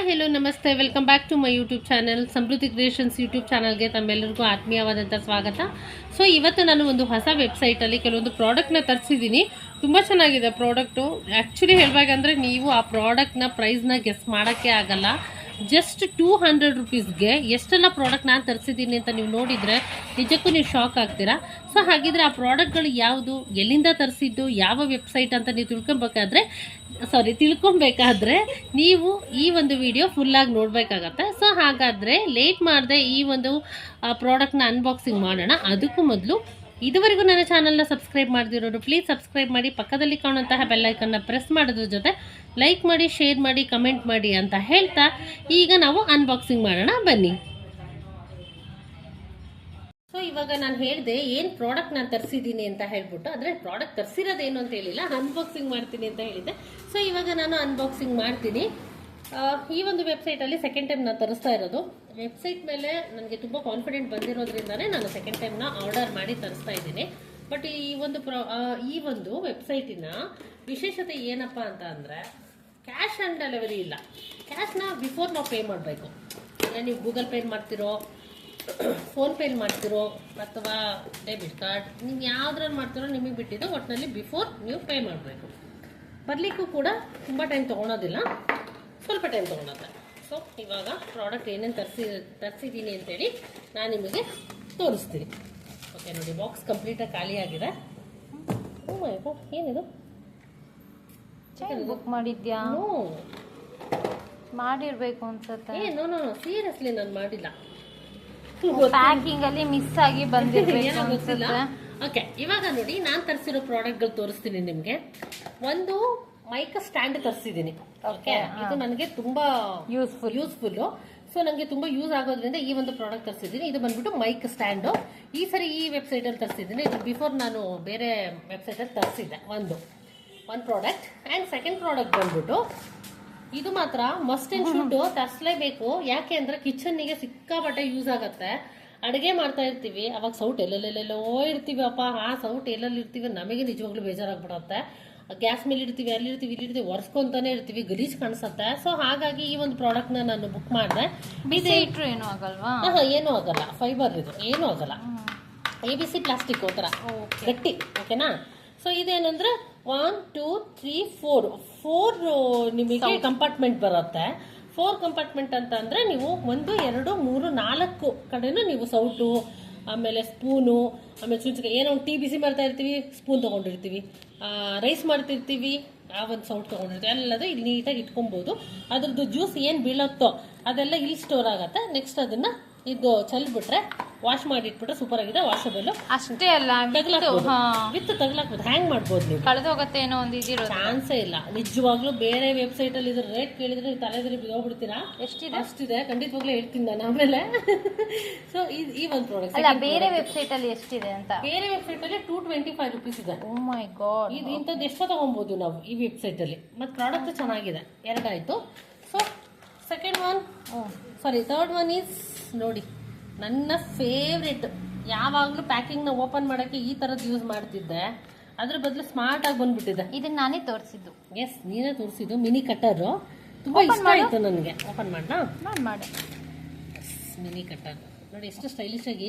Hi hello ನಮಸ್ತೆ. Welcome back to my YouTube channel Samruddhi creations YouTube ಚಾನಲ್ಗೆ ತಮ್ಮೆಲ್ಲರಿಗೂ ಆತ್ಮೀಯವಾದಂಥ ಸ್ವಾಗತ. ಸೊ ಇವತ್ತು ನಾನು ಒಂದು ಹೊಸ ವೆಬ್ಸೈಟಲ್ಲಿ ಕೆಲವೊಂದು ಪ್ರಾಡಕ್ಟ್ನ ತರಿಸಿದ್ದೀನಿ ತುಂಬ ಚೆನ್ನಾಗಿದೆ ಪ್ರಾಡಕ್ಟು ಆ್ಯಕ್ಚುಲಿ ಹೇಳಬೇಕಂದ್ರೆ ನೀವು ಆ ಪ್ರಾಡಕ್ಟ್ನ ಪ್ರೈಸ್ನ ಗೆಸ್ ಮಾಡೋಕ್ಕೆ ಆಗಲ್ಲ. ಜಸ್ಟ್ ಟೂ ಹಂಡ್ರೆಡ್ ರುಪೀಸ್ಗೆ ಎಷ್ಟೆಲ್ಲ ಪ್ರಾಡಕ್ಟ್ ನಾನು ತರಿಸಿದ್ದೀನಿ ಅಂತ ನೀವು ನೋಡಿದರೆ ನಿಜಕ್ಕೂ ನೀವು ಶಾಕ್ ಆಗ್ತೀರಾ? ಸೊ ಹಾಗಿದ್ರೆ ಆ ಪ್ರಾಡಕ್ಟ್ಗಳು ಯಾವುದು, ಎಲ್ಲಿಂದ ತರಿಸಿದ್ದು, ಯಾವ ವೆಬ್ಸೈಟ್ ಅಂತ ನೀವು ತಿಳ್ಕೊಬೇಕಾದ್ರೆ ಸಾರಿ ತಿಳ್ಕೊಬೇಕಾದ್ರೆ ನೀವು ಈ ಒಂದು ವಿಡಿಯೋ ಫುಲ್ಲಾಗಿ ನೋಡಬೇಕಾಗತ್ತೆ. ಸೊ ಹಾಗಾದರೆ ಲೇಟ್ ಮಾಡಿದೆ ಈ ಒಂದು ಪ್ರಾಡಕ್ಟ್ನ ಅನ್ಬಾಕ್ಸಿಂಗ್ ಮಾಡೋಣ. ಅದಕ್ಕೂ ಮೊದಲು ಇದುವರೆಗೂ ನನ್ನ ಚಾನಲ್ನ ಸಬ್ಸ್ಕ್ರೈಬ್ ಮಾಡದಿರೋರು ಪ್ಲೀಸ್ ಸಬ್ಸ್ಕ್ರೈಬ್ ಮಾಡಿ, ಪಕ್ಕದಲ್ಲಿ ಕಾಣುವಂತಹ ಬೆಲ್ಲೈಕನ್ನ ಪ್ರೆಸ್ ಮಾಡೋದ್ರ ಜೊತೆ ಲೈಕ್ ಮಾಡಿ ಶೇರ್ ಮಾಡಿ ಕಮೆಂಟ್ ಮಾಡಿ ಅಂತ ಹೇಳ್ತಾ ಈಗ ನಾವು ಅನ್ಬಾಕ್ಸಿಂಗ್ ಮಾಡೋಣ, ಬನ್ನಿ. ಸೊ ಇವಾಗ ನಾನು ಹೇಳಿದೆ ಏನು ಪ್ರಾಡಕ್ಟ್ ನಾನು ತರಿಸಿದ್ದೀನಿ ಅಂತ ಹೇಳ್ಬಿಟ್ಟು, ಆದರೆ ಪ್ರಾಡಕ್ಟ್ ತರಿಸಿರೋದೇನು ಅಂತ ಹೇಳಿಲ್ಲ ಅನ್ಬಾಕ್ಸಿಂಗ್ ಮಾಡ್ತೀನಿ ಅಂತ ಹೇಳಿದ್ದೆ. ಸೊ ಇವಾಗ ನಾನು ಅನ್ಬಾಕ್ಸಿಂಗ್ ಮಾಡ್ತೀನಿ. ಈ ಒಂದು ವೆಬ್ಸೈಟಲ್ಲಿ ಸೆಕೆಂಡ್ ಟೈಮ್ ನಾನು ತರಿಸ್ತಾ ಇರೋದು. ವೆಬ್ಸೈಟ್ ಮೇಲೆ ನನಗೆ ತುಂಬ ಕಾನ್ಫಿಡೆಂಟ್ ಬಂದಿರೋದ್ರಿಂದನೇ ನಾನು ಸೆಕೆಂಡ್ ಟೈಮ್ನ ಆರ್ಡರ್ ಮಾಡಿ ತರಿಸ್ತಾ ಇದ್ದೀನಿ. ಬಟ್ ಈ ಒಂದು ಪ್ರಾ ಈ ಒಂದು ವೆಬ್ಸೈಟಿನ ವಿಶೇಷತೆ ಏನಪ್ಪ ಅಂತ ಅಂದರೆ ಕ್ಯಾಶ್ ಆನ್ ಡೆಲಿವರಿ ಇಲ್ಲ. ಕ್ಯಾಶ್ನ ಬಿಫೋರ್ ನಾವು ಪೇ ಮಾಡಬೇಕು. ನೀವು ಗೂಗಲ್ ಪೇ ಮಾಡ್ತಿರೋ ಫೋನ್ ಪೇಲಿ ಮಾಡ್ತಿರೋ, ಅಥವಾ ಡೆಬಿಟ್ ಕಾರ್ಡ್ ನೀವು ಯಾವ್ದ್ರಲ್ಲಿ ಮಾಡ್ತಿರೋ ನಿಮಗೆ ಬಿಟ್ಟಿದ್ದು ಒಟ್ಟಿನಲ್ಲಿ ಬಿಫೋರ್ ನೀವು ಪೇ ಮಾಡಬೇಕು. ಬರಲಿಕ್ಕೂ ಕೂಡ ತುಂಬ ಟೈಮ್ ತೊಗೊಳೋದಿಲ್ಲ. ಸ್ವಲ್ಪ ಟೈಮ್ ತೊಗೊಳತ್ತೆ. ಸೊ ಇವಾಗ ಪ್ರಾಡಕ್ಟ್ ಏನೇನು ತರಿಸಿ ತರಿಸಿದ್ದೀನಿ ಅಂತೇಳಿ ನಾನು ನಿಮಗೆ ತೋರಿಸ್ತೀನಿ. ಓಕೆ ನೋಡಿ ಬಾಕ್ಸ್ ಕಂಪ್ಲೀಟಾಗಿ ಖಾಲಿ ಆಗಿದೆ. ಗಾಡ್ ಏನಿದು? ಬುಕ್ ಮಾಡಿದ್ಯಾ? ಮಾಡಿರ್ಬೇಕು ಅನ್ಸುತ್ತೆ. ನೋ ನೋ ಸೀರಿಯಸ್ಲಿ ನಾನು ಮಾಡಿಲ್ಲ. ಪ್ಯಾಕಿಂಗ್ ಅಲ್ಲಿ ಮಿಸ್ ಆಗಿ ಬಂದಿರ್ಬೇಕು ಗೊತ್ತಿಲ್ಲ. ಅನ್ಸುತ್ತೆ. ಓಕೆ ಇವಾಗ ನೋಡಿ ನಾನು ತರಿಸಿರೋ ಪ್ರಾಡಕ್ಟ್ಗಳು ತೋರಿಸ್ತೀನಿ ನಿಮಗೆ. ಒಂದು ಮೈಕ್ ಸ್ಟ್ಯಾಂಡ್ ತರಿಸಿದ್ದೀನಿ. ಓಕೆ ಇದು ನನಗೆ ತುಂಬಾ ಯೂಸ್ಫುಲ್ ಯೂಸ್ಫುಲ್ ಸೊ ನನಗೆ ತುಂಬಾ ಯೂಸ್ ಆಗೋದ್ರಿಂದ ಈ ಒಂದು ಪ್ರಾಡಕ್ಟ್ ತರಿಸಿದ್ದೀನಿ. ಇದು ಬಂದ್ಬಿಟ್ಟು ಮೈಕ್ ಸ್ಟ್ಯಾಂಡು. ಈ ಸರಿ ಈ ವೆಬ್ಸೈಟಲ್ಲಿ ತರಿಸಿದ್ದೀನಿ. ಇದು ಬಿಫೋರ್ ನಾನು ಬೇರೆ ವೆಬ್ಸೈಟಲ್ಲಿ ತರಿಸಿದ್ದೆ ಒಂದು. ಒಂದು ಪ್ರಾಡಕ್ಟ್ ಆ್ಯಂಡ್ ಸೆಕೆಂಡ್ ಪ್ರಾಡಕ್ಟ್ ಬಂದ್ಬಿಟ್ಟು ಇದು ಮಾತ್ರ ಮಸ್ಟ್ ಅಂಡ್ ಶುಡ್ ತರಿಸಲೇಬೇಕು. ಯಾಕೆ ಅಂದ್ರೆ ಕಿಚನ್ನಿಗೆ ಸಿಕ್ಕಾಪಟ್ಟೆ ಯೂಸ್ ಆಗತ್ತೆ. ಅಡುಗೆ ಮಾಡ್ತಾ ಇರ್ತೀವಿ. ಅವಾಗ ಸೌಟ್ ಎಲ್ಲೆಲ್ಲೆಲ್ಲೋ ಇರ್ತೀವಿ ಅಪ್ಪ ಆ ಸೌಟ್ ಎಲ್ಲೆಲ್ಲಿ ಇರ್ತೀವಿ ನಮಗೆ ನಿಜವಾಗ್ಲೂ ಬೇಜಾರಾಗ್ಬಿಡತ್ತೆ. ಗ್ಯಾಸ್ ಮೇಲೆ ಇಡ್ತೀವಿ ಅಲ್ಲಿ ಇರ್ತೀವಿ ಇಲ್ಲಿ ಇರ್ತೀವಿ ಒರೆಸ್ಕೊಂತಾನೆ ಇರ್ತೀವಿ ಗಲೀಜ್ ಕಾಣಿಸುತ್ತೆ. ಸೊ ಹಾಗಾಗಿ ಈ ಒಂದು ಪ್ರಾಡಕ್ಟ್ನ ನಾನು ಬುಕ್ ಮಾಡಿದೆ. ಬಿಸಿ ಇಟ್ರು ಏನು ಆಗಲ್ವಾ? ಹಾಂ ಏನೂ ಆಗಲ್ಲ. ಫೈಬರ್ ಇದು ಏನೂ ಆಗಲ್ಲ. ಎ ಬಿ ಸಿ ಪ್ಲಾಸ್ಟಿಕ್ ಒಂಥರ ಗಟ್ಟಿ ಓಕೆನಾ so ಇದೇನಂದ್ರೆ one two three four four ನಿಮಗೆ ಕಂಪಾರ್ಟ್ಮೆಂಟ್ ಬರುತ್ತೆ. ಫೋರ್ ಕಂಪಾರ್ಟ್ಮೆಂಟ್ ಅಂತ ಅಂದ್ರೆ ನೀವು ಒಂದು ಎರಡು ಮೂರು ನಾಲ್ಕು ಕಡೆನೂ ನೀವು ಸೌಟು ಆಮೇಲೆ ಸ್ಪೂನು, ಆಮೇಲೆ ಚುಂಚಿಕಾಯಿ ಏನೋ ಒಂದು ಟೀ ಬಿಸಿ ಮಾಡ್ತಾ ಇರ್ತೀವಿ, ಸ್ಪೂನ್ ತೊಗೊಂಡಿರ್ತೀವಿ. ರೈಸ್ ಮಾಡ್ತಿರ್ತೀವಿ, ಆ ಒಂದು ಸೌಟ್ ತೊಗೊಂಡಿರ್ತೀವಿ. ಎಲ್ಲದು ಇಲ್ಲಿ ನೀಟಾಗಿ ಇಟ್ಕೊಬೋದು. ಅದ್ರದ್ದು ಜ್ಯೂಸ್ ಏನು ಬೀಳುತ್ತೋ ಅದೆಲ್ಲ ಇಲ್ಲಿ ಸ್ಟೋರ್ ಆಗುತ್ತೆ. ನೆಕ್ಸ್ಟ್ ಅದನ್ನು ಇದು ಚೆಲ್ಬಿಟ್ರೆ ವಾಶ್ ಮಾಡಿ ಇಟ್ಬಿಟ್ರೆ ಸೂಪರ್ ಆಗಿದೆ ವಾಷಬಲ್ ಅಷ್ಟೇ ಅಲ್ಲ ವಿತ್ ತಗ್ಲಾಕ್ಬೋದು ಹ್ಯಾಂಗ್ ಮಾಡ್ಬೋದು ನೀವು. ಕಳೆದೋಗತ್ತೆ ಏನೋ ಒಂದು ಇದಿರೋ ಚಾನ್ಸ್ ಇಲ್ಲ. ನಿಜವಾಗ್ಲೂ ಬೇರೆ ವೆಬ್ಸೈಟ್ ಅಲ್ಲಿ ಇದ್ರ ರೇಟ್ ಕೇಳಿದ್ರೆ ನೀವು ತಲೆದ್ರಿ ಹೋಗ್ಬಿಡ್ತೀರಾ ಎಷ್ಟಿದೆ? ಅಷ್ಟಿದೆ. ಖಂಡಿತವಾಗ್ಲೂ ಹೇಳ್ತೀನಿ ನಾನು ಆಮೇಲೆ. ಸೊ ಈ ಒಂದು ಪ್ರಾಡಕ್ಟ್ ಅಲ್ಲ ಬೇರೆ ವೆಬ್ಸೈಟ್ ಅಲ್ಲಿ ಎಷ್ಟಿದೆ ಅಂತ? ಬೇರೆ ವೆಬ್ಸೈಟ್ ಅಲ್ಲಿ ಟೂ ಟ್ವೆಂಟಿ ಫೈವ್ ರುಪೀಸ್ ಇದೆ. ಓ ಮೈ ಗಾಡ್ ಇದು ಇಂಥದ್ದು ಎಷ್ಟೋ ತಗೊಬೋದು ನಾವು ಈ ವೆಬ್ಸೈಟ್ ಅಲ್ಲಿ. ಮತ್ತೆ ಪ್ರಾಡಕ್ಟ್ ಚೆನ್ನಾಗಿದೆ. ಎರಡಾಯ್ತು. So second one sorry third one is ನೋಡಿ. ನನ್ನ ಫೇವ್ರೆಟ್ ಯಾವಾಗಲೂ ಪ್ಯಾಕಿಂಗ್ನ ಓಪನ್ ಮಾಡಕ್ಕೆ ಈ ಥರದ್ದು ಯೂಸ್ ಮಾಡ್ತಿದ್ದೆ. ಅದ್ರ ಬದಲು ಸ್ಮಾರ್ಟ್ ಆಗಿ ಬಂದ್ಬಿಟ್ಟಿದೆ. ಇದನ್ನ ನಾನೇ ತೋರಿಸಿದ್ದು. ಎಸ್ ನೀನೇ ತೋರಿಸಿದ್ದು ಮಿನಿ ಕಟ್ಟರ್ ತುಂಬಾ ಇಷ್ಟ ಆಯ್ತು ನನಗೆ. ಓಪನ್ ಮಾಡೋಣ ಮಾಡಿ ಮಾಡಿ. ಮಿನಿ ಕಟ್ಟರ್ ನೋಡಿ ಎಷ್ಟು ಸ್ಟೈಲಿಶ್ ಆಗಿ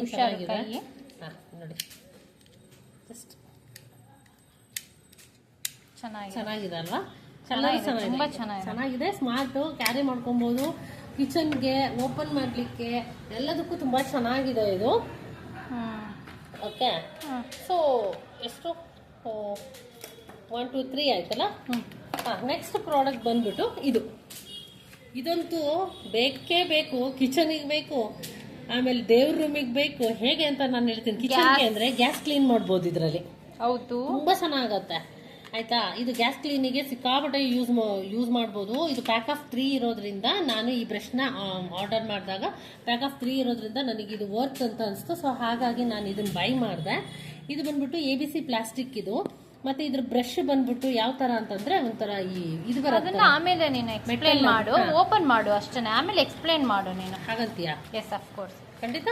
ಹಾಂ ನೋಡಿ. ಜಸ್ಟ್ ಚೆನ್ನಾಗಿದೆ. ಚೆನ್ನಾಗಿದೆ ಅಲ್ವಾ? ಚೆನ್ನಾಗಿದೆ, ಚೆನ್ನಾಗಿದೆ. ತುಂಬಾ. ಚೆನ್ನಾಗಿದೆ. ಸ್ಮಾರ್ಟು ಕ್ಯಾರಿ ಮಾಡ್ಕೊಬೋದು. ಕಿಚನ್ಗೆ ಓಪನ್ ಮಾಡಲಿಕ್ಕೆ ಎಲ್ಲದಕ್ಕೂ ತುಂಬ ಚೆನ್ನಾಗಿದೆ ಇದು. ಓಕೆ? ಸೊ ಎಷ್ಟು? ಒನ್ ಟು ತ್ರೀ ಆಯ್ತಲ್ಲ. ಹಾಂ ನೆಕ್ಸ್ಟ್ ಪ್ರಾಡಕ್ಟ್ ಬಂದ್ಬಿಟ್ಟು ಇದು. ಇದಂತೂ ಬೇಕೇ ಬೇಕು ಕಿಚನಿಗೆ ಬೇಕು ಆಮೇಲೆ ದೇವ್ರ ರೂಮಿಗೆ ಬೇಕು ಹೇಗೆ ಅಂತ ನಾನು ಹೇಳ್ತೀನಿ. ಕಿಚನ್ಗೆ ಅಂದರೆ ಗ್ಯಾಸ್ ಕ್ಲೀನ್ ಮಾಡ್ಬೋದು ಇದರಲ್ಲಿ. ಹೌದು. ತುಂಬ ಚೆನ್ನಾಗತ್ತೆ. ಆಯ್ತಾ? ಇದು ಗ್ಯಾಸ್ ಕ್ಲೀನಿಗೆ ಸಿಕ್ಕಾಪಟ್ಟೆ ಯೂಸ್ ಯೂಸ್ ಮಾಡ್ಬೋದು. ಇದು ಪ್ಯಾಕ್ ಆಫ್ ತ್ರೀ ಇರೋದ್ರಿಂದ ನಾನು ಈ ಬ್ರಷ್ನ ಆರ್ಡರ್ ಮಾಡಿದಾಗ ಪ್ಯಾಕ್ ಆಫ್ ತ್ರೀ ಇರೋದ್ರಿಂದ ನನಗೆ ಇದು ವರ್ತ್ ಅಂತ ಅನಿಸ್ತು. ಸೊ ಹಾಗಾಗಿ ನಾನು ಇದನ್ನು ಬೈ ಮಾಡಿದೆ. ಇದು ಬಂದ್ಬಿಟ್ಟು ಎ ಬಿ ಸಿ ಪ್ಲಾಸ್ಟಿಕ್ ಇದು. ಮತ್ತೆ ಇದ್ರ ಬ್ರಷ್ ಬಂದ್ಬಿಟ್ಟು ಯಾವ ತರ ಅಂತಂದ್ರೆ ಒಂಥರ ಈ ಇದು ಬರುತ್ತೆ. ಅದನ್ನ ಆಮೇಲೆ ನೀನು ಎಕ್ಸ್ಪ್ಲೇನ್ ಮಾಡು. ಓಪನ್ ಮಾಡು ಅಷ್ಟೇ ಆಮೇಲೆ ಎಕ್ಸ್ಪ್ಲೇನ್ ಮಾಡು ನೀನು. ಹಾಗಂತೀಯಾ? ಎಸ್ ಅಫ್ ಕೋರ್ಸ್ ಖಂಡಿತ?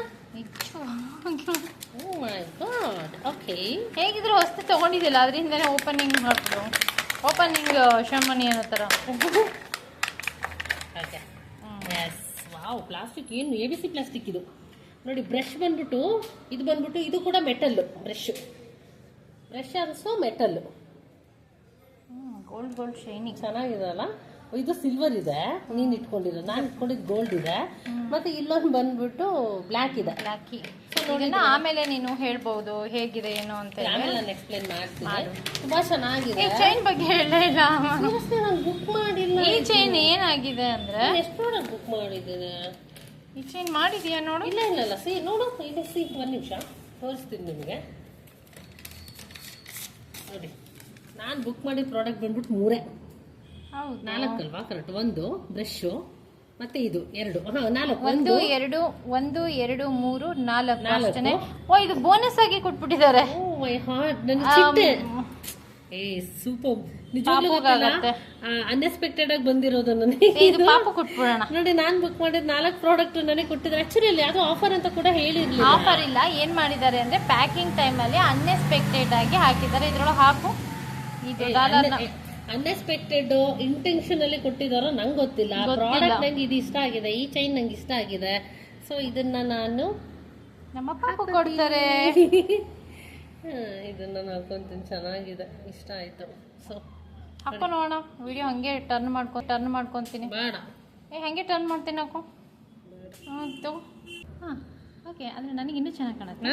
ಓ ಮೈ ಗಾಡ್ ಓಕೆ ಹೇಗಿದ್ರು ಹೊಸ್ತು ತಗೊಂಡಿದ್ದಿಲ್ಲ ಅದರಿಂದನೇ ಓಪನಿಂಗ್ ಮಾಡಿದ್ರು ಓಪನಿಂಗ್ ಶಮನಿ ಅನ್ನೋ ಥರ. ಓಕೆ ವಾವ್ ಪ್ಲಾಸ್ಟಿಕ್ ಏನು ಎ ಬಿ ಸಿ ಪ್ಲಾಸ್ಟಿಕ್ ಇದು. ನೋಡಿ ಬ್ರಷ್ ಬಂದ್ಬಿಟ್ಟು ಇದು ಬಂದ್ಬಿಟ್ಟು ಇದು ಕೂಡ ಮೆಟಲ್ಲು ಬ್ರಷ್ ಬ್ರಷ್ ಅನ್ಸೋ ಮೆಟಲ್ಲು ಗೋಲ್ಡ್ ಗೋಲ್ಡ್ ಶೈನಿಂಗ್ ಚೆನ್ನಾಗಿದೆಲ್ಲ ಇದು ಸಿಲ್ವರ್ ಇದೆ. ನೀನು ಇಟ್ಕೊಂಡಿರೋ ನಾನು ಇಟ್ಕೊಂಡಿದ್ದು ಗೋಲ್ಡ್ ಇದೆ. ಮತ್ತೆ ಇಲ್ಲೊಂದು ಬಂದ್ಬಿಟ್ಟು ಬ್ಲ್ಯಾಕ್ ಇದೆ. ಬ್ಲ್ಯಾಕಿ ಆಮೇಲೆ ನೀನು ಹೇಳ್ಬಹುದು ಹೇಗಿದೆ ಏನು ಅಂತ ಆಮೇಲೆ ನಾನು ಎಕ್ಸ್ಪ್ಲೇನ್ ಮಾಡ್ತೀನಿ. ತುಂಬಾ ಚೆನ್ನಾಗಿದೆ. ಚೈನ್ ಬಗ್ಗೆ ಹೇಳಲೇ ಇಲ್ಲ. Seriously, ನಾನು ಬುಕ್ ಮಾಡಿಲ್ಲ. ಈ ಚೈನ್ ಏನಾಗಿದೆ ಅಂದ್ರೆ ಎಷ್ಟು ಪ್ರಾಡಕ್ಟ್ ಬುಕ್ ಮಾಡಿದ್ದೇನೆ ಈ ಚೈನ್ ಮಾಡಿದೀಯಾ ನೋಡು. ಇಲ್ಲ ಇಲ್ಲ ಇಲ್ಲ. ಸಿ ನೋಡು. ಇದು ಸಿ ಒಂದು ನಿಮಿಷ. ತೋರಿಸ್ತೀನಿ ನಿಮಗೆ. ನೋಡಿ. ನಾನು ಬುಕ್ ಮಾಡಿದ ಪ್ರಾಡಕ್ಟ್ ಬಂದ್ಬಿಟ್ಟು ಮೂರೇ. ನಾಲ್ಕಲ್ವಾ? ಕರೆಕ್ಟ್ ಒಂದು ಬ್ರಷು ಮತ್ತೆ ಇದು ಎರಡು. ನಾಲ್ಕು. ಒಂದು ಎರಡು ಒಂದು ಎರಡು ಮೂರು ನಾಲ್ಕು ಅಷ್ಟೇ ಓ ಇದು ಬೋನಸ್ ಆಗಿ ಕೊಟ್ಬಿಟ್ಟಿದ್ದಾರೆ. ಏ ಸೂಪರ್ ನಿಜವಾಗ್ಲೂ. ಅನ್ಎಕ್ಸ್ಪೆಕ್ಟೆಡ್ ಆಗಿ ಬಂದಿರೋದು ನನಗೆ ಇದು ಪಾಪ ಕೊಟ್ಬಿಡೋಣ. ನೋಡಿ ನಾನು ಬುಕ್ ಮಾಡಿದ ನಾಲ್ಕು ಪ್ರಾಡಕ್ಟ್ ನನಗೆ ಕೊಟ್ಟಿದ್ರೆ ಆಕ್ಚುಲಿ ಅಲ್ಲಿ ಯಾವುದೋ ಆಫರ್ ಅಂತ ಕೂಡ ಹೇಳಿರ್ಲಿಲ್ಲ. ಆಫರ್ ಇಲ್ಲ. ಏನ್ ಮಾಡಿದ್ದಾರೆ ಅಂದ್ರೆ ಪ್ಯಾಕಿಂಗ್ ಟೈಮ್ ಅಲ್ಲಿ ಅನ್ಎಕ್ಸ್ಪೆಕ್ಟೆಡ್ ಆಗಿ ಹಾಕಿದ್ದಾರೆ. ಇದ್ರೊಳಗೆ ಹಾಕು. ಇದು ಅನ್ಎಕ್ಸ್ಪೆಕ್ಟೆಡ್ ಇಂಟೆನ್ಶನ್ ಅಲ್ಲಿ ಕೊಟ್ಟಿದಾರೋ ನಂಗೆ ಗೊತ್ತಿಲ್ಲ. ಪ್ರಾಡಕ್ಟ್ ನಂಗೆ ಇದು ಇಷ್ಟ ಆಗಿದೆ ಈ ಚೈನ್ ನಂಗೆ ಇಷ್ಟ ಆಗಿದೆ. ಸೊ ಇದನ್ನ ನಾನು ನಮ್ಮ ಪಾಪ ಕೊಡ್ತಾರೆ. ಇದನ್ನ ನಾನು ಹಾಕೊಂತೀನಿ ಚೆನ್ನಾಗಿದೆ. ಇಷ್ಟ ಆಯ್ತು. ಸೊ ಹಾಕೋ ನೋಡೋಣ. ವಿಡಿಯೋ ಹಂಗೆ ಟರ್ನ್ ಮಾಡ್ಕೊ ಟರ್ನ್ ಮಾಡ್ಕೊತೀನಿ. ಬೇಡ. ಏ ಹಂಗೆ ಟರ್ನ್ ಮಾಡ್ತೀನಿ ಅಕ್ಕ. ಹ್ಞೂ ತಗೋ. ಹಾಂ. ಓಕೆ ಆದರೆ ನನಗೆ ಇನ್ನೂ ಚೆನ್ನಾಗಿ ಕಾಣುತ್ತೆ.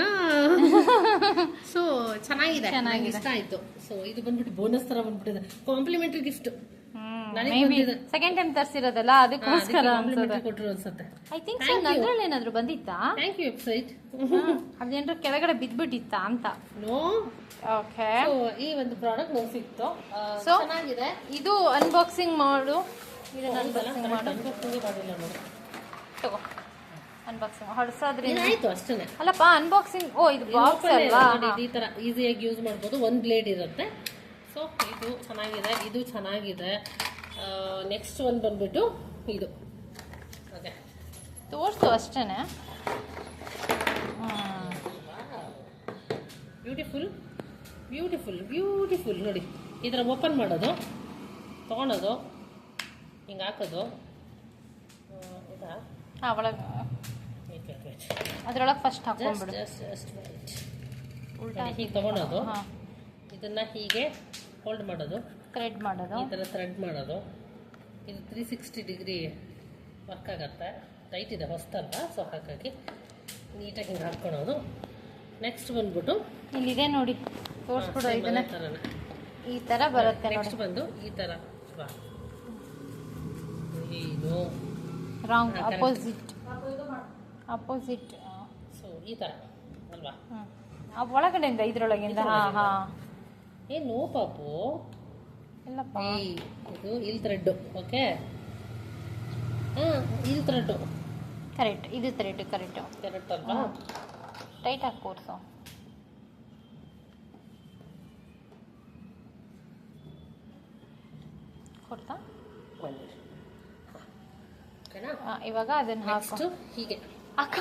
ಸೊ ಚೆನ್ನಾಗಿದೆ. ಚೆನ್ನಾಗಿ ಇಷ್ಟ ಆಯ್ತು. ಸೊ ಇದು ಬಂದ್ಬಿಟ್ಟು ಬೋನಸ್ ತರ ಬಂದ್ಬಿಟ್ಟಿದೆ. ಕಾಂಪ್ಲಿಮೆಂಟರಿ ಗಿಫ್ಟ್ ಸೆಕೆಂಡ್ ಟೈಮ್ ತರಿಸಿರೋದಲ್ಲ ಅದಕ್ಕೋಸ್ಕರ ಕೊಟ್ಟರು ಅನ್ಸುತ್ತೆ. ಐ ಥಿಂಕ್ ಸೊ ಅದ್ರಲ್ಲಿ ಏನಾದ್ರು ಬಂದಿತ್ತಾ? ಥ್ಯಾಂಕ್ ಯು ವೆಬ್ಸೈಟ್ ಅದೇನಾದ್ರು ಕೆಳಗಡೆ ಬಿದ್ಬಿಟ್ಟಿತ್ತಾ ಅಂತ. ನೋ ಓಕೆ ಸೊ ಈ ಒಂದು ಪ್ರಾಡಕ್ಟ್ ನೋ ಸಿಕ್ತು. ಸೊ ಚೆನ್ನಾಗಿದೆ. ಇದು ಅನ್ಬಾಕ್ಸಿಂಗ್ ಮಾಡು. ಇದನ್ನ ಅನ್ಬಾಕ್ಸಿಂಗ್ ಮಾಡು. ತಗೋ. ಅನ್ಬಾಕ್ಸಿಂಗ್ ಹೊಡ್ಸೋದ್ರಿಂದ. ಇದಾಯ್ತು ಅಷ್ಟೇ ಅಲ್ಲಪ್ಪ ಅನ್ಬಾಕ್ಸಿಂಗ್ ಓ ಇದು ಬಾಕ್ಸ್ ಅಲ್ವಾ? ಈ ತರ ಈಸಿಯಾಗಿ ಯೂಸ್ ಮಾಡ್ಬೋದು. ಒಂದು ಬ್ಲೇಡ್ ಇರುತ್ತೆ. ಸೊ ಇದು ಚೆನ್ನಾಗಿದೆ. ಇದು ಚೆನ್ನಾಗಿದೆ. ನೆಕ್ಸ್ಟ್ ಒಂದು ಬಂದ್ಬಿಟ್ಟು ಇದು. ಓಕೆ ತೋರ್ಸು ಅಷ್ಟೇನೆ. ಬ್ಯೂಟಿಫುಲ್ ಬ್ಯೂಟಿಫುಲ್ ಬ್ಯೂಟಿಫುಲ್ ನೋಡಿ ಈ ಥರ ಓಪನ್ ಮಾಡೋದು ತೊಗೊಳೋದು ಹಿಂಗೆ ಹಾಕೋದು. ಇದಾ? ಹಾಂ ಒಳಗೆ. ಅದ್ರೊಳಗೆ ಫಸ್ಟ್ ಹಾಕೊಂಡ್ಬಿಡು. ಉಲ್ಟಾ ಹೀಗೆ ತೊಗೊಳೋದು. ಇದನ್ನು ಹೀಗೆ ಹೋಲ್ಡ್ ಮಾಡೋದು. ಥ್ರೆಡ್ ಮಾಡೋದು. ಈ ಥರ ಥ್ರೆಡ್ ಮಾಡೋದು. ಇದು ತ್ರೀ ಸಿಕ್ಸ್ಟಿ ಡಿಗ್ರಿ ವರ್ಕ್ ಆಗತ್ತೆ. ಟೈಟ್ ಇದೆ ಹೊಸ್ತಲ್ಲ ಸೊ ಹಾಗಾಗಿ ನೀಟಾಗಿ ಹಿಂಗೆ ಹಾಕ್ಕೊಳೋದು. ನೆಕ್ಸ್ಟ್ ಬಂದ್ಬಿಟ್ಟು ಇಲ್ಲಿದೆ ನೋಡಿ. ತೋರಿಸ್ಬಿಡು ಇದನ್ನ. ಈ ಥರ ಬರುತ್ತೆ ನೆಕ್ಸ್ಟ್ ಬಂದು ಈ ಥರ ಇದು ರಾಂಗ್ ಅಪೋಸಿಟ್ ಅಪೋಸಿಟ್ ಸೊ ಈ ಥರ ಅಲ್ವಾ? ಹ್ಞೂ ಒಳಗಡೆಯಿಂದ ಇದ್ರೊಳಗಿಂದ ಹಾಂ ಹಾಂ. ಏ ನೋ ಪಾಪು. ಇಲ್ಲಪ್ಪ. ಇದು ಇಲ್ ಥ್ರೆಡ್ಡು ಓಕೆ ಹಾಂ ಇಲ್ ಥ್ರೆಡ್ಡು ಕರೆಕ್ಟ್ ಇದು ಕರೆಕ್ಟ್ ಕರೆಕ್ಟು ಕರೆಕ್ಟ್ ಅಲ್ವಾ? ಟೈಟ್ ಆಗಿ ಕೂರಿಸು. ಕೊಡ್ತಾ ಇವಾಗ ಅದನ್ನ ಹಾಕು. ಹೀಗೆ. ಅಕ್ಕ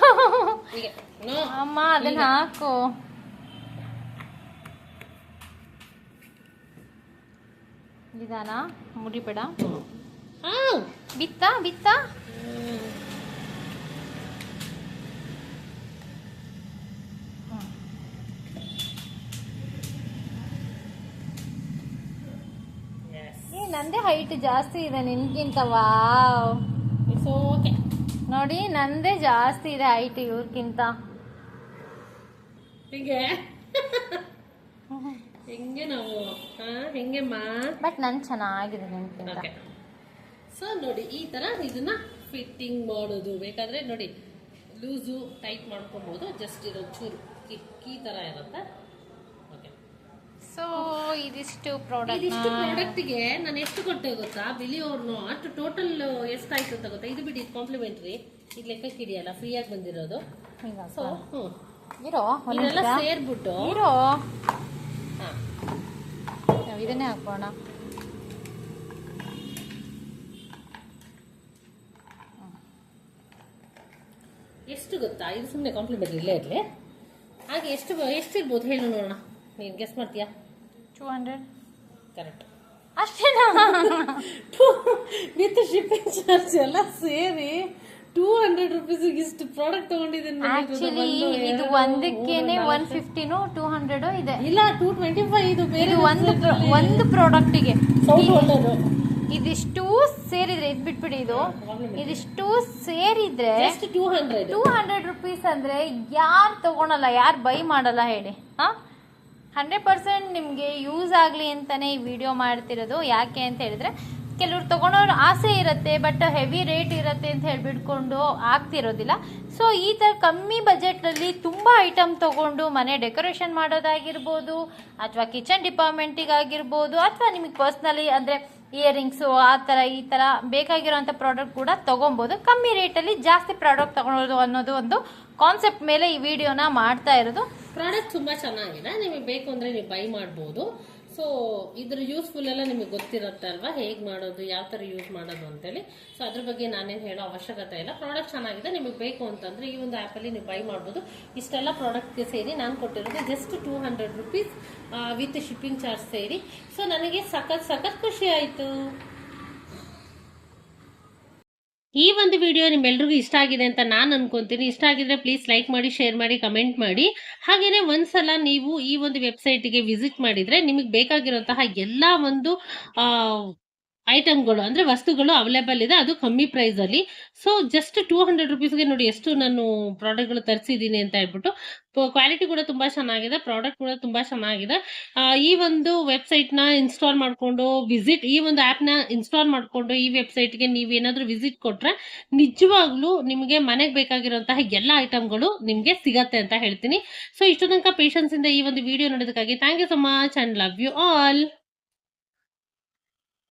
ಅಮ್ಮ ಅದನ್ನ ಹಾಕು. ನಿಧಾನ ಮುಡಿಬೇಡ. ಬಿತ್ತ ಬಿತ್ತಾ? ನಂದೇ ಹೈಟ್ ಜಾಸ್ತಿ ಇದೆ ನಿನ್ಗಿಂತ ವಾವ್ ಇಟ್ಸ್ ಓಕೆ ನೋಡಿ ನಂದೇ ಜಾಸ್ತಿ ಇದೆ ಹೈಟ್ ಇವ್ರಿಗಿಂತ ಹಿಂಗೆ? ಹೆಂಗೆ ನಾವು? ಹಾಂ ಮಾ? ಬಟ್ ನಾನು ಚೆನ್ನಾಗಿದೆ ನಿಮ್ಗಿಂತ ಸೊ ನೋಡಿ ಈ ಥರ ಇದನ್ನ ಫಿಟ್ಟಿಂಗ್ ಮಾಡೋದು. ಬೇಕಾದ್ರೆ ನೋಡಿ ಲೂಸು ಟೈಟ್ ಮಾಡ್ಕೊಬೋದು. ಜಸ್ಟ್ ಇರೋ ಚೂರು ಕಿಕ್ಕಿ ತರ ಥರ ಇರುತ್ತೆ. ಸೊ ಇದಿಷ್ಟು ಪ್ರಾಡಕ್ಟ್ ಇದಿಷ್ಟು ಪ್ರಾಡಕ್ಟ್ಗೆ ನಾನು ಎಷ್ಟು ಕೊಟ್ಟೆ ಗೊತ್ತಾ? ಬಿಲಿ ಅವ್ರ ನಾಟ್ ಟೋಟಲ್ ಎಷ್ಟಾಯ್ತು ಅಂತ ಗೊತ್ತಾ? ಇದು ಬಿಡಿ ಕಾಂಪ್ಲಿಮೆಂಟ್ರಿ ಈಗ ಲೆಕ್ಕಕ್ಕೆ ಹಿಡಿಯಲ್ಲ ಫ್ರೀಯಾಗಿ ಬಂದಿರೋದು. ಸೊ? ಇರೋ ಇದೆಲ್ಲ. ಸೇರ್ಬಿಟ್ಟು. ಇರೋ. ನಾವ್ ಇದನ್ನೇ ಹಾಕೋಣ. ಎಷ್ಟು ಗೊತ್ತಾ? ಇದು ಸುಮ್ಮನೆ ಕಾಂಪ್ಲಿಮೆಂಟ್ರಿ ಇಲ್ಲೇ ಇರಲಿ. ಹಾಗೆ ಎಷ್ಟು ಎಷ್ಟಿರ್ಬೋದು ಹೇಳು ನೋಡೋಣ. ನೀನು ಗೆಸ್ ಮಾಡ್ತೀಯಾ? ಟೂ ಹಂಡ್ರೆಡ್ ಕರೆಕ್ಟ್ ಅಷ್ಟೇನಾ? ವಿತ್ ಶಿಪ್ಪಿಂಗ್ ಚಾರ್ಜ್ ಎಲ್ಲ ಸೇರಿ ಟೂ ಹಂಡ್ರೆಡ್ ರುಪೀಸ್ ಇಷ್ಟು ಪ್ರಾಡಕ್ಟ್ ತಗೊಂಡಿದ್ದೀನಿ ಆಕ್ಚುಲಿ ಇದು ಒಂದಕ್ಕೇನೆ ಒನ್ ಫಿಫ್ಟಿನೂ ಟೂ ಹಂಡ್ರೆಡೋ ಇದೆ. ಇಲ್ಲ ಟೂ ಟ್ವೆಂಟಿ ಫೈವ್ ಇದು ಬೇರೆ ಒಂದು ಒಂದು ಪ್ರಾಡಕ್ಟಿಗೆ ಇದಿಷ್ಟು ಸೇರಿದ್ರೆ ಇದು ಬಿಟ್ಬಿಡಿ ಇದು. ಇದಿಷ್ಟು ಸೇರಿದ್ರೆ two hundred two hundred rupees ಅಂದ್ರೆ ಯಾರು ತಗೊಳಲ್ಲ ಯಾರು ಬೈ ಮಾಡಲ್ಲ ಹೇಳಿ ಹಾ? ಹಂಡ್ರೆಡ್ ಪರ್ಸೆಂಟ್ ನಿಮಗೆ ಯೂಸ್ ಆಗಲಿ ಅಂತಲೇ ಈ ವಿಡಿಯೋ ಮಾಡ್ತಿರೋದು. ಯಾಕೆ ಅಂತ ಹೇಳಿದ್ರೆ, ಕೆಲವ್ರು ತಗೊಳೋರು ಆಸೆ ಇರುತ್ತೆ ಬಟ್ ಹೆವಿ ರೇಟ್ ಇರುತ್ತೆ ಅಂತ ಹೇಳಿಬಿಟ್ಕೊಂಡು ಆಗ್ತಿರೋದಿಲ್ಲ. ಸೊ ಈ ಥರ ಕಮ್ಮಿ ಬಜೆಟ್ನಲ್ಲಿ ತುಂಬ ಐಟಮ್ ತೊಗೊಂಡು ಮನೆ ಡೆಕೋರೇಷನ್ ಮಾಡೋದಾಗಿರ್ಬೋದು, ಅಥವಾ ಕಿಚನ್ ಡಿಪಾರ್ಟ್ಮೆಂಟಿಗಾಗಿರ್ಬೋದು ಅಥವಾ ನಿಮಗೆ ಪರ್ಸ್ನಲಿ ಅಂದರೆ ಇಯರಿಂಗ್ಸು ಆ ಥರ ಈ ಥರ ಬೇಕಾಗಿರೋಂಥ ಪ್ರಾಡಕ್ಟ್ ಕೂಡ ತೊಗೊಬೋದು. ಕಮ್ಮಿ ರೇಟಲ್ಲಿ ಜಾಸ್ತಿ ಪ್ರಾಡಕ್ಟ್ ತೊಗೊಳೋದು ಅನ್ನೋದು ಒಂದು ಕಾನ್ಸೆಪ್ಟ್ ಮೇಲೆ ಈ ವಿಡಿಯೋನ ಮಾಡ್ತಾ ಇರೋದು. ಪ್ರಾಡಕ್ಟ್ ತುಂಬಾ ಚೆನ್ನಾಗಿದೆ. ನಿಮಗೆ ಬೇಕು ಅಂದರೆ ನೀವು ಬೈ ಮಾಡ್ಬೋದು. ಸೊ ಇದ್ರ ಯೂಸ್ಫುಲ್ ಎಲ್ಲ ನಿಮಗೆ ಗೊತ್ತಿರುತ್ತೆ ಅಲ್ವಾ ಹೇಗೆ ಮಾಡೋದು, ಯಾವ ಥರ ಯೂಸ್ ಮಾಡೋದು ಅಂತೇಳಿ. ಸೊ ಅದ್ರ ಬಗ್ಗೆ ನಾನೇನು ಹೇಳೋ ಅವಶ್ಯಕತೆ ಇಲ್ಲ. ಪ್ರಾಡಕ್ಟ್ ಚೆನ್ನಾಗಿದೆ. ನಿಮಗೆ ಬೇಕು ಅಂತಂದರೆ ಈ ಒಂದು ಆ್ಯಪಲ್ಲಿ ನೀವು ಬೈ ಮಾಡ್ಬೋದು. ಇಷ್ಟೆಲ್ಲ ಪ್ರಾಡಕ್ಟ್ಗೆ ಸೇರಿ ನಾನು ಕೊಟ್ಟಿರೋದು just two hundred rupees with shipping charge ಸೇರಿ. ಸೊ ನನಗೆ ಸಖತ್ ಸಖತ್ ಖುಷಿ ಆಯಿತು. ಈ ಒಂದು ವಿಡಿಯೋ ನಿಮ್ಮೆಲ್ರಿಗೂ ಇಷ್ಟ ಆಗಿದೆ ಅಂತ ನಾನು ಅನ್ಕೊಂತೀನಿ. ಇಷ್ಟ ಆಗಿದ್ರೆ ಪ್ಲೀಸ್ ಲೈಕ್ ಮಾಡಿ ಶೇರ್ ಮಾಡಿ ಕಮೆಂಟ್ ಮಾಡಿ. ಹಾಗೆಯೇ ಒಂದ್ಸಲ ನೀವು ಈ ಒಂದು ವೆಬ್ಸೈಟಿಗೆ ವಿಸಿಟ್ ಮಾಡಿದ್ರೆ ನಿಮಗೆ ಬೇಕಾಗಿರುವಂತಹ ಎಲ್ಲ ಒಂದು ಐಟಮ್ಗಳು ಅಂದರೆ ವಸ್ತುಗಳು ಅವೈಲೇಬಲ್ ಇದೆ, ಅದು ಕಮ್ಮಿ ಪ್ರೈಸಲ್ಲಿ ಸೊ ಜಸ್ಟ್ ಟೂ ಹಂಡ್ರೆಡ್ ರುಪೀಸ್ಗೆ ನೋಡಿ ಎಷ್ಟು ನಾನು ಪ್ರಾಡಕ್ಟ್ಗಳು ತರಿಸಿದ್ದೀನಿ ಅಂತ ಹೇಳ್ಬಿಟ್ಟು ಕ್ವಾಲಿಟಿ ಕೂಡ ತುಂಬ ಚೆನ್ನಾಗಿದೆ, ಪ್ರಾಡಕ್ಟ್ ಕೂಡ ತುಂಬ ಚೆನ್ನಾಗಿದೆ. ಈ ಒಂದು ವೆಬ್ಸೈಟ್ನ ಇನ್ಸ್ಟಾಲ್ ಮಾಡಿಕೊಂಡು ವಿಸಿಟ್ ಈ ಒಂದು ಆ್ಯಪ್ನ ಇನ್ಸ್ಟಾಲ್ ಮಾಡಿಕೊಂಡು ಈ ವೆಬ್ಸೈಟ್ಗೆ ನೀವೇನಾದರೂ ವಿಸಿಟ್ ಕೊಟ್ಟರೆ ನಿಜವಾಗ್ಲೂ ನಿಮಗೆ ಮನೆಗೆ ಬೇಕಾಗಿರುವಂತಹ ಎಲ್ಲ ಐಟಮ್ಗಳು ನಿಮಗೆ ಸಿಗತ್ತೆ ಅಂತ ಹೇಳ್ತೀನಿ. ಸೊ ಇಷ್ಟು ತನಕ ಪೇಷನ್ಸಿಂದ ಈ ಒಂದು video ನೋಡೋದಕ್ಕಾಗಿ thank you so much and love you all